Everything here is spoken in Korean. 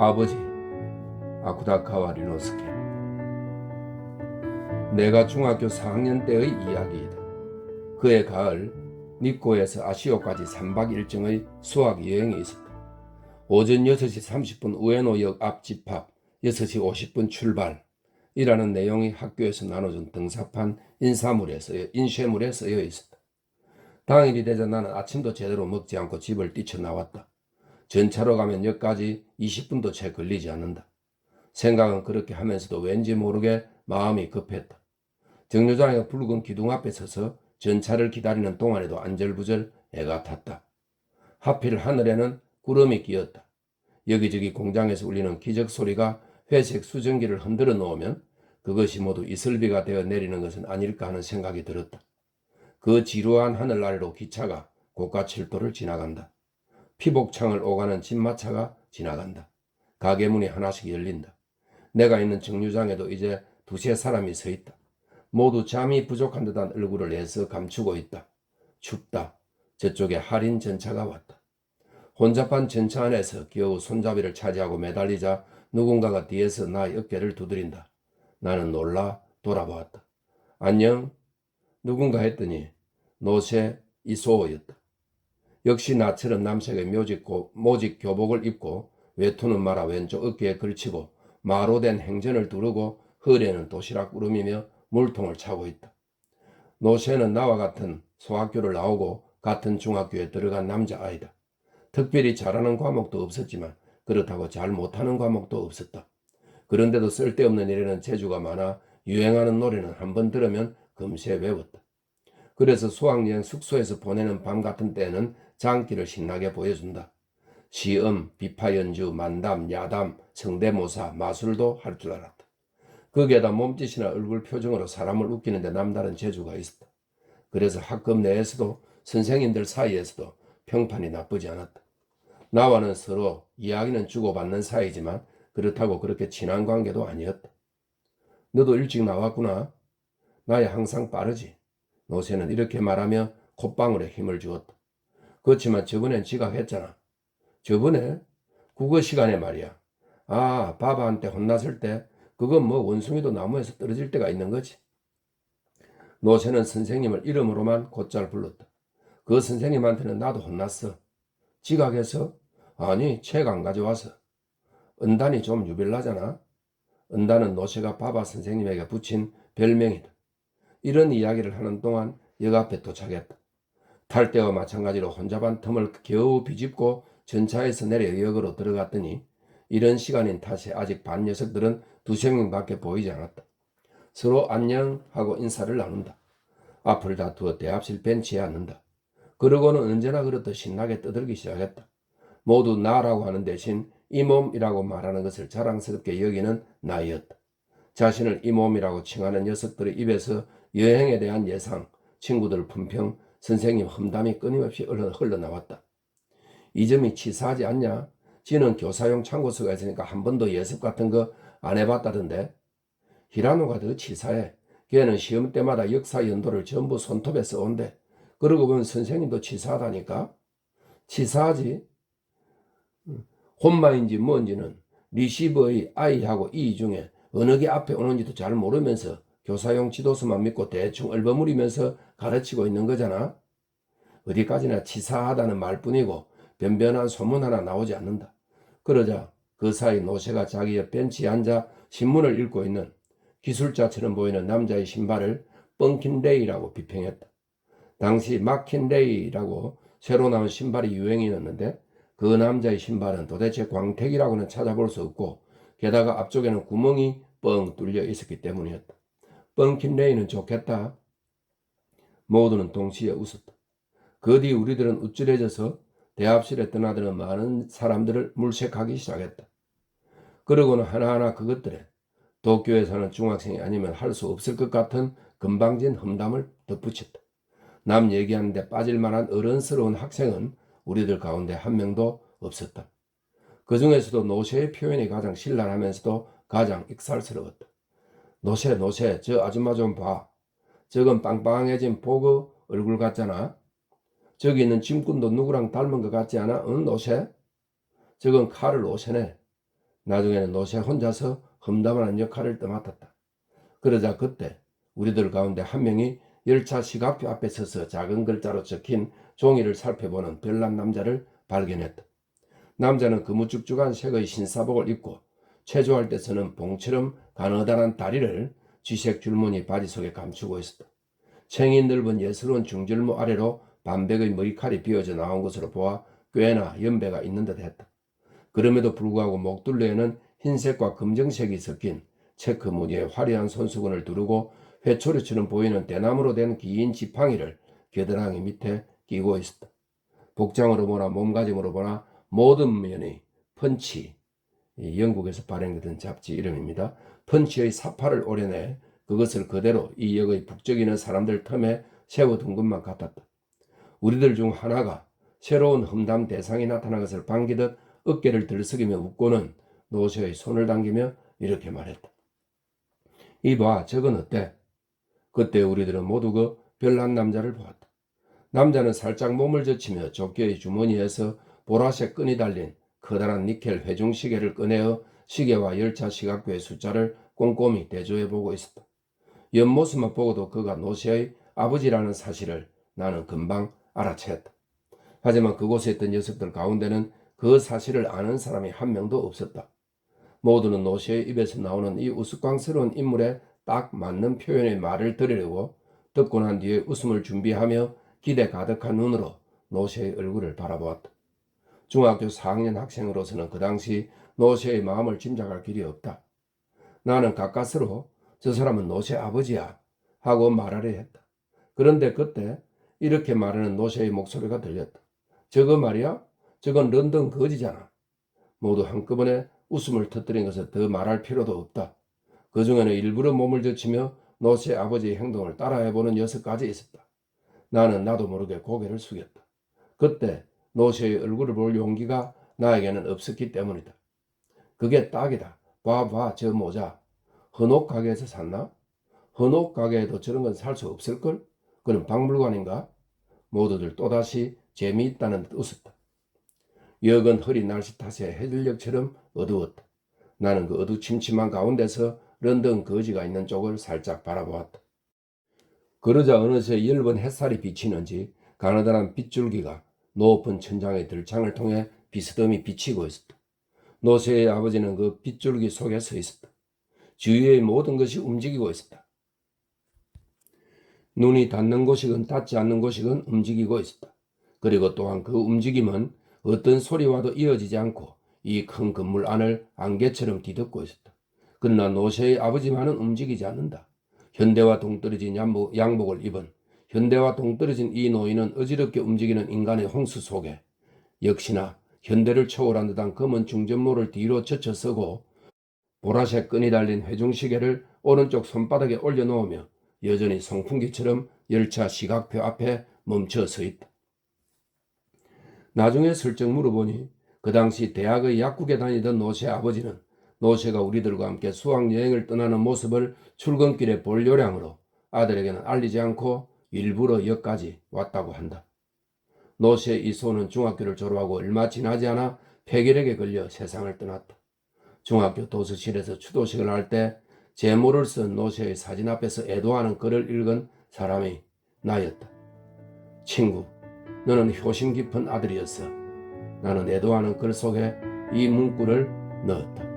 아버지 아쿠다카와 리노스케 내가 중학교 4학년 때의 이야기이다. 그해 가을 니코에서 아시오까지 3박 일정의 수학 여행이 있었다. 오전 6시 30분 우에노역 앞 집합 6시 50분 출발이라는 내용이 학교에서 나눠준 등사판 인사물에 쓰여, 인쇄물에 쓰여 있었다. 당일이 되자 나는 아침도 제대로 먹지 않고 집을 뛰쳐나왔다. 전차로 가면 역까지 20분도 채 걸리지 않는다. 생각은 그렇게 하면서도 왠지 모르게 마음이 급했다. 정류장에 붉은 기둥 앞에 서서 전차를 기다리는 동안에도 안절부절 애가 탔다. 하필 하늘에는 구름이 끼었다. 여기저기 공장에서 울리는 기적 소리가 회색 수증기를 흔들어 놓으면 그것이 모두 이슬비가 되어 내리는 것은 아닐까 하는 생각이 들었다. 그 지루한 하늘 아래로 기차가 고가철도를 지나간다. 피복창을 오가는 진마차가 지나간다. 가게 문이 하나씩 열린다. 내가 있는 정류장에도 이제 두세 사람이 서 있다. 모두 잠이 부족한 듯한 얼굴을 애써 감추고 있다. 춥다. 저쪽에 할인 전차가 왔다. 혼잡한 전차 안에서 겨우 손잡이를 차지하고 매달리자 누군가가 뒤에서 나의 어깨를 두드린다. 나는 놀라 돌아보았다. 안녕? 누군가 했더니 노세 이소호였다. 역시 나처럼 남색의 묘직, 고, 모직 교복을 입고 외투는 말아 왼쪽 어깨에 걸치고 마로 된 행전을 두르고 허리에는 도시락 꾸름이며 물통을 차고 있다. 노세는 나와 같은 소학교를 나오고 같은 중학교에 들어간 남자아이다. 특별히 잘하는 과목도 없었지만 그렇다고 잘 못하는 과목도 없었다. 그런데도 쓸데없는 일에는 재주가 많아 유행하는 노래는 한 번 들으면 금세 외웠다. 그래서 수학여행 숙소에서 보내는 밤 같은 때에는 장기를 신나게 보여준다. 시음, 비파 연주, 만담, 야담, 성대모사, 마술도 할 줄 알았다. 거기에다 몸짓이나 얼굴 표정으로 사람을 웃기는데 남다른 재주가 있었다. 그래서 학급 내에서도 선생님들 사이에서도 평판이 나쁘지 않았다. 나와는 서로 이야기는 주고받는 사이지만 그렇다고 그렇게 친한 관계도 아니었다. 너도 일찍 나왔구나. 나야 항상 빠르지. 노새는 이렇게 말하며 콧방울에 힘을 주었다. 그렇지만 저번엔 지각했잖아. 저번에? 국어 시간에 말이야. 아, 바바한테 혼났을 때 그건 뭐 원숭이도 나무에서 떨어질 때가 있는 거지. 노새는 선생님을 이름으로만 곧잘 불렀다. 그 선생님한테는 나도 혼났어. 지각해서? 아니, 책 안 가져와서. 은단이 좀 유별나잖아. 은단은 노새가 바바 선생님에게 붙인 별명이다. 이런 이야기를 하는 동안 역 앞에 도착했다. 탈 때와 마찬가지로 혼잡한 틈을 겨우 비집고 전차에서 내려 역으로 들어갔더니 이런 시간인 탓에 아직 반 녀석들은 두세 명밖에 보이지 않았다. 서로 안녕하고 인사를 나눈다. 앞을 다투어 대합실 벤치에 앉는다. 그러고는 언제나 그렇듯 신나게 떠들기 시작했다. 모두 나라고 하는 대신 이 몸이라고 말하는 것을 자랑스럽게 여기는 나이였다. 자신을 이 몸이라고 칭하는 녀석들의 입에서 여행에 대한 예상, 친구들 품평, 선생님 험담이 끊임없이 흘러나왔다. 이 점이 치사하지 않냐? 지는 교사용 참고서가 있으니까 한 번도 예습 같은 거 안 해봤다던데. 히라노가 더 치사해. 걔는 시험 때마다 역사 연도를 전부 손톱에 써온대. 그러고 보면 선생님도 치사하다니까? 치사하지? 혼마인지 뭔지는 리시버의 I하고 E 중에 어느 게 앞에 오는지도 잘 모르면서 교사용 지도서만 믿고 대충 얼버무리면서 가르치고 있는 거잖아. 어디까지나 치사하다는 말뿐이고 변변한 소문 하나 나오지 않는다. 그러자 그 사이 노새가 자기 옆 벤치에 앉아 신문을 읽고 있는 기술자처럼 보이는 남자의 신발을 뻥킨레이라고 비평했다. 당시 마킨레이라고 새로 나온 신발이 유행이었는데 그 남자의 신발은 도대체 광택이라고는 찾아볼 수 없고 게다가 앞쪽에는 구멍이 뻥 뚫려 있었기 때문이었다. 뻥킨 레이는 좋겠다. 모두는 동시에 웃었다. 그 뒤 우리들은 우쭐해져서 대합실에 떠나드는 많은 사람들을 물색하기 시작했다. 그러고는 하나하나 그것들에 도쿄에 사는 중학생이 아니면 할 수 없을 것 같은 금방진 험담을 덧붙였다. 남 얘기하는데 빠질 만한 어른스러운 학생은 우리들 가운데 한 명도 없었다. 그 중에서도 노새의 표현이 가장 신랄하면서도 가장 익살스러웠다. 노새, 노새, 저 아줌마 좀 봐. 저건 빵빵해진 보그 얼굴 같잖아. 저기 있는 짐꾼도 누구랑 닮은 것 같지 않아? 응, 노새? 저건 칼을 오세네. 나중에는 노새 혼자서 험담하는 역할을 떠맡았다. 그러자 그때 우리들 가운데 한 명이 열차 시각표 앞에 서서 작은 글자로 적힌 종이를 살펴보는 별난 남자를 발견했다. 남자는 그무쭉쭉한 색의 신사복을 입고 체조할 때 쓰는 봉처럼 가느다란 다리를 쥐색 줄무늬 바지 속에 감추고 있었다. 챙이 넓은 예스러운 중절모 아래로 반백의 머리칼이 비어져 나온 것으로 보아 꽤나 연배가 있는 듯 했다. 그럼에도 불구하고 목둘레에는 흰색과 검정색이 섞인 체크 무늬의 화려한 손수건을 두르고 회초리처럼 보이는 대나무로 된 긴 지팡이를 겨드랑이 밑에 끼고 있었다. 복장으로 보나 몸가짐으로 보나 모든 면이 펀치, 이 영국에서 발행되던 잡지 이름입니다. 펀치의 사파를 오려내 그것을 그대로 이 역의 북적이는 사람들 틈에 세워둔 것만 같았다. 우리들 중 하나가 새로운 험담 대상이 나타난 것을 반기듯 어깨를 들썩이며 웃고는 노새의 손을 당기며 이렇게 말했다. 이봐, 저건 어때? 그때 우리들은 모두 그 별난 남자를 보았다. 남자는 살짝 몸을 젖히며 조끼의 주머니에서 보라색 끈이 달린 커다란 니켈 회중 시계를 꺼내어 시계와 열차 시각표의 숫자를 꼼꼼히 대조해 보고 있었다. 옆모습만 보고도 그가 노시의 아버지라는 사실을 나는 금방 알아챘다. 하지만 그곳에 있던 녀석들 가운데는 그 사실을 아는 사람이 한 명도 없었다. 모두는 노시의 입에서 나오는 이 우스꽝스러운 인물에 딱 맞는 표현의 말을 들으려고 듣고 난 뒤에 웃음을 준비하며 기대 가득한 눈으로 노시의 얼굴을 바라보았다. 중학교 4학년 학생으로서는 그 당시 노시의 마음을 짐작할 길이 없다. 나는 가까스로 저 사람은 노시 아버지야 하고 말하려 했다. 그런데 그때 이렇게 말하는 노시의 목소리가 들렸다. 저거 말이야? 저건 런던 거지잖아. 모두 한꺼번에 웃음을 터뜨린 것을 더 말할 필요도 없다. 그 중에는 일부러 몸을 젖히며 노시 아버지의 행동을 따라해보는 녀석까지 있었다. 나는 나도 모르게 고개를 숙였다. 그때 노시의 얼굴을 볼 용기가 나에게는 없었기 때문이다. 그게 딱이다. 봐봐 저 모자. 헌옥 가게에서 샀나? 헌옥 가게에도 저런 건 살 수 없을걸? 그는 박물관인가? 모두들 또다시 재미있다는 듯 웃었다. 역은 흐린 날씨 탓에 해질녘처럼 어두웠다. 나는 그 어두침침한 가운데서 런던 거지가 있는 쪽을 살짝 바라보았다. 그러자 어느새 엷은 햇살이 비치는지 가느다란 빗줄기가 높은 천장의 들창을 통해 비스듬히 비치고 있었다. 노새의 아버지는 그 빗줄기 속에 서 있었다. 주위의 모든 것이 움직이고 있었다. 눈이 닿는 곳이건 닿지 않는 곳이건 움직이고 있었다. 그리고 또한 그 움직임은 어떤 소리와도 이어지지 않고 이 큰 건물 안을 안개처럼 뒤덮고 있었다. 그러나 노새의 아버지만은 움직이지 않는다. 현대와 동떨어진 양복, 양복을 입은 현대와 동떨어진 이 노인은 어지럽게 움직이는 인간의 홍수 속에 역시나 현대를 초월한 듯한 검은 중전모를 뒤로 젖혀 서고 보라색 끈이 달린 회중시계를 오른쪽 손바닥에 올려놓으며 여전히 송풍기처럼 열차 시각표 앞에 멈춰 서 있다. 나중에 슬쩍 물어보니 그 당시 대학의 약국에 다니던 노새 아버지는 노새가 우리들과 함께 수학여행을 떠나는 모습을 출근길에 볼 요량으로 아들에게는 알리지 않고 일부러 역까지 왔다고 한다. 노새의 이 소는 중학교를 졸업하고 얼마 지나지 않아 폐결핵에 걸려 세상을 떠났다. 중학교 도서실에서 추도식을 할 때 제모를 쓴 노새의 사진 앞에서 애도하는 글을 읽은 사람이 나였다. 친구, 너는 효심 깊은 아들이었어. 나는 애도하는 글 속에 이 문구를 넣었다.